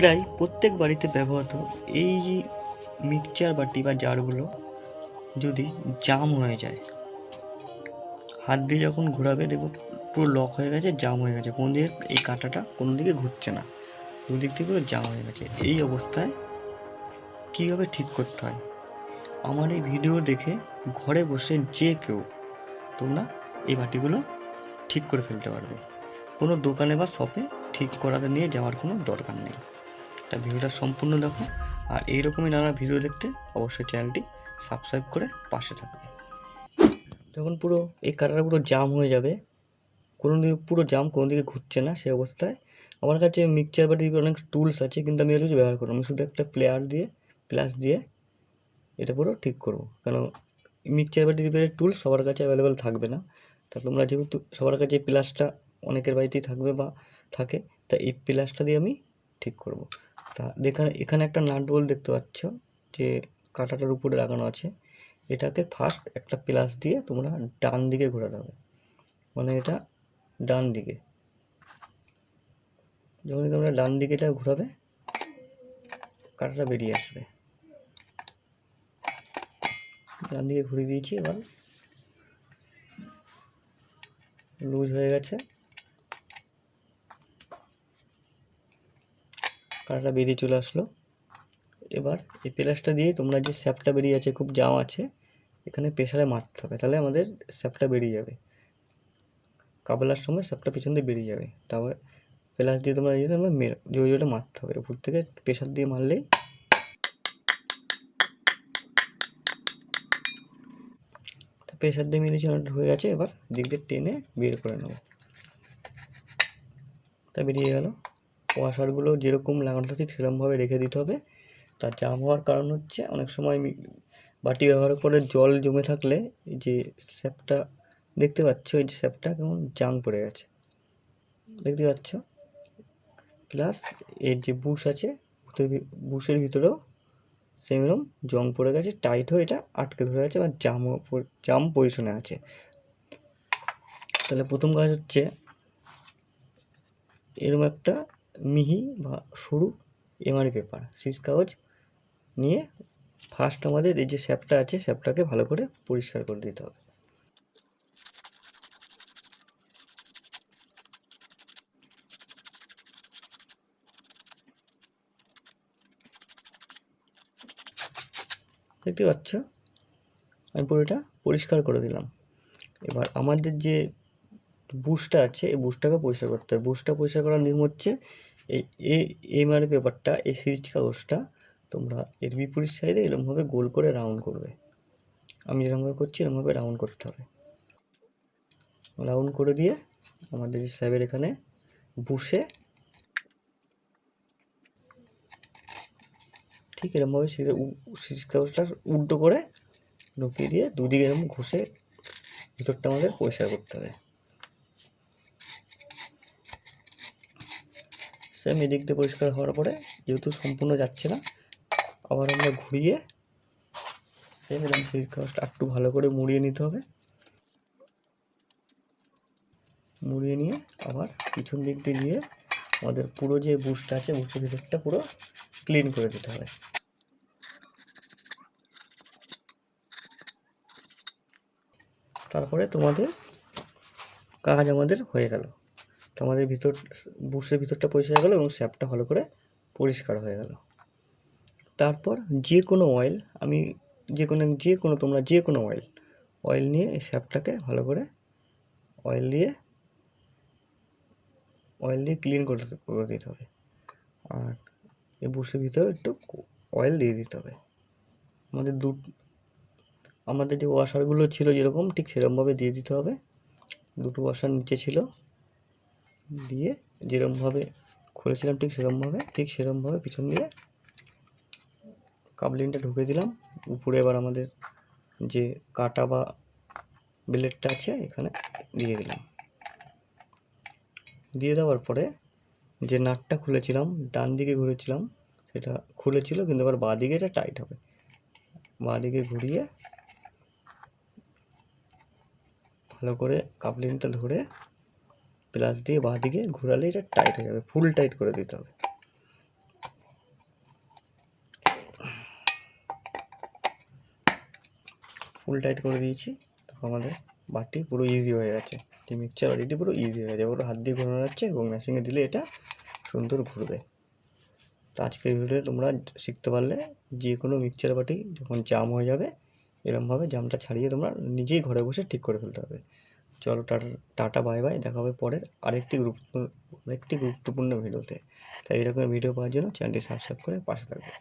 প্রায় প্রত্যেক বাড়িতে ব্যবহৃত এই মিক্সচার বাটি বা জারগুলো যদি জাম হয়ে যায়, হাত দিয়ে যখন ঘোরাবে দেখব পুরো লক হয়ে গেছে জাম হয়ে গেছে। কোনো দিকে এই কাঁটাটা কোনো দিকে ঘুরছে না, দুদিক থেকে পুরো জাম হয়ে গেছে। এই অবস্থায় কীভাবে ঠিক করতে হয়? আমার এই ভিডিও দেখে ঘরে বসে যে কেউ তোমরা এই বাটিগুলো ঠিক করে ফেলতে পারবে। কোনো দোকানে বা শপে ঠিক করাতে নিয়ে যাওয়ার কোনো দরকার নেই। তা ভিডিওটা সম্পূর্ণ দেখো। আর এইরকমই নানা ভিডিও দেখতে অবশ্যই চ্যানেলটি সাবস্ক্রাইব করে পাশে থাকবে। যখন পুরো এই কাটাটা পুরো জাম হয়ে যাবে কোনো দিকে পুরো জাম কোনো দিকে ঘুরছে না সেই অবস্থায়। আমার কাছে মিক্সচার বাটির অনেক টুলস আছে, কিন্তু আমি এগুলো কিছু ব্যবহার করব আমি শুধু একটা প্লেয়ার দিয়ে প্লাস দিয়ে এটা পুরো ঠিক করব। কারণ মিক্সচার বাটি রিপেয়ারের টুলস সবার কাছে অ্যাভেলেবেল থাকবে না। তা তোমরা যেহেতু সবার কাছে প্লাসটা অনেকের বাড়িতেই থাকবে বা থাকে, তা এই প্লাসটা দিয়ে আমি ঠিক করব। তা দেখা, এখানে একটা নাট বল দেখতে পাচ্ছ, যে কাঁটাটার উপরে লাগানো আছে। এটাকে ফার্স্ট একটা প্লাস দিয়ে তোমরা ডান দিকে ঘোরাতে হবে মানে এটা ডান দিকে। যখনই তোমরা ডান দিকে এটা ঘোরাবে, কাঁটাটা বেরিয়ে আসবে। ডান দিকে ঘুরিয়ে দিয়েছি, এবার লুজ হয়ে গেছে। কাঁটাটা বেরিয়ে চলে আসলো। এবার এই প্লাসটা দিয়ে তোমরা যে স্যাপটা বেরিয়ে আছে, খুব জাম আছে, এখানে প্রেশারে মারতে হবে। তাহলে আমাদের স্যাপটা বেরিয়ে যাবে। কাবলার সময় স্যাপটা পিছন দিয়ে বেরিয়ে যাবে। তারপর প্লাস দিয়ে তোমরা মেরো, জোরে জোরে মারতে হবে। উপর থেকে প্রেশার দিয়ে মারলেই প্রেশার দিয়ে মেরেছি অনেকটা হয়ে গেছে। এবার দিক দিয়ে টেনে বের করে নেব। তা বেরিয়ে গেল। ওয়াশারগুলো যেরকম লাগানো ঠিক সেরকমভাবে রেখে দিতে হবে। তার জাম হওয়ার কারণ হচ্ছে অনেক সময় বাটি ব্যবহার করে জল জমে থাকলে যে স্যাপটা, দেখতে পাচ্ছ ওই যে স্যাপটা কেমন জাম পড়ে গেছে। দেখতে পাচ্ছ? প্লাস এর যে বুশ আছে বুশের ভিতরেও সেমরকম জং পড়ে গেছে টাইট হয়ে এটা আটকে ধরে গেছে বা জাম জাম পজিশনে আছে। তাহলে প্রথম কাজ হচ্ছে এরকম একটা মিহি বা সরু এমআরি পেপার। সিস কাগজ নিয়ে ফার্স্ট আমাদের এই যে স্যাপটা আছে স্যাপটাকে ভালো করে পরিষ্কার করে দিতে হবে। দেখতে পাচ্ছ? আমি পুরোটা পরিষ্কার করে দিলাম। এবার আমাদের যে বুশটা আছে, এই বুশটাকে পরিষ্কার করতে হবে। বুশটা পরিষ্কার করার নিয়ম হচ্ছে এই এই এমআর পেপারটা, এই সিরিজ কাগজটা তোমরা এর বিপরীত সাইডে এরকমভাবে গোল করে রাউন্ড করবে। আমি যেরকমভাবে করছি এরকমভাবে রাউন্ড করতে হবে। রাউন্ড করে দিয়ে আমাদের যে স্যাবের এখানে বুশে ঠিক এরকমভাবে সিরিজ কাগজটা উল্টো করে ঢুকিয়ে দিয়ে দুদিকে এরকম ঘষে ভিতরটা আমাদের পরিষ্কার করতে হবে। সেম এদিক দিয়ে পরিষ্কার হওয়ার পরে যেহেতু সম্পূর্ণ যাচ্ছে না, আবার আমরা ঘুরিয়ে সেম এরকম সিরিজ কাগজটা একটু ভালো করে মুড়িয়ে নিতে হবে। মুড়িয়ে নিয়ে আবার পিছন দিক দিয়ে গিয়ে আমাদের পুরো যে বুশটা আছে বুশের ভিতরটা পুরো ক্লিন করে দিতে হবে। তারপরে তোমাদের কাজ আমাদের হয়ে গেল। তো আমাদের ভিতর বুশের ভিতরটা পরিষ্কার হয়ে গেলো এবং স্যাপটা ভালো করে পরিষ্কার হয়ে গেল। তারপর যে কোনো অয়েল আমি যে কোনো যে কোনো তোমরা যে কোনো অয়েল অয়েল নিয়ে এই স্যাপটাকে ভালো করে অয়েল দিয়ে অয়েল দিয়ে ক্লিন করে করে দিতে হবে। আর এই বুশের ভিতরে একটু অয়েল দিয়ে দিতে হবে। আমাদের দু, আমাদের যে ওয়াশারগুলো ছিল যেরকম, ঠিক সেরকমভাবে দিয়ে দিতে হবে। দুটো ওয়াশার নিচে ছিল। দিয়ে যেরকমভাবে খুলেছিলাম ঠিক সেরকমভাবে ঠিক সেরকমভাবে পিছন দিয়ে কাবলিনটা ঢুকে দিলাম। উপরে এবার আমাদের যে কাটা বা ব্লেডটা আছে, এখানে দিয়ে দিলাম। দিয়ে দেওয়ার পরে যে নাটটা খুলেছিলাম, ডান দিকে ঘুরেছিলাম, সেটা খুলেছিল, কিন্তু আবার বাঁ দিকে এটা টাইট হবে। বাঁ দিকে ঘুরিয়ে ভালো করে কাপলিনটা ধরে প্লাস দিয়ে বাঁ দিকে ঘুরালে এটা টাইট হয়ে যাবে ফুল টাইট করে দিতে হবে। ফুল টাইট করে দিয়েছি তখন আমাদের বাটি পুরো ইজি হয়ে গেছে। যে মিক্সচার বাটিটি পুরো ইজি হয়ে যাবে পুরো হাত দিয়ে ঘোরানো যাচ্ছে এবং মেশিনে দিলে এটা সুন্দর ঘুরবে। তো আজকের ভিডিওতে তোমরা শিখতে পারলে যে কোনো মিক্সচার বাটি যখন জাম হয়ে যাবে, এরমভাবে জামটা ছাড়িয়ে তোমরা নিজেই ঘরে বসে ঠিক করে ফেলতে হবে। চলো টাটা টাটা বাই বাই দেখা হবে পরের আরেকটি গুরুত্বপূর্ণ আরেকটি গুরুত্বপূর্ণ ভিডিওতে। তাই এরকম ভিডিও পাওয়ার জন্য চ্যানেলটি সাবস্ক্রাইব করে পাশে থাকবে।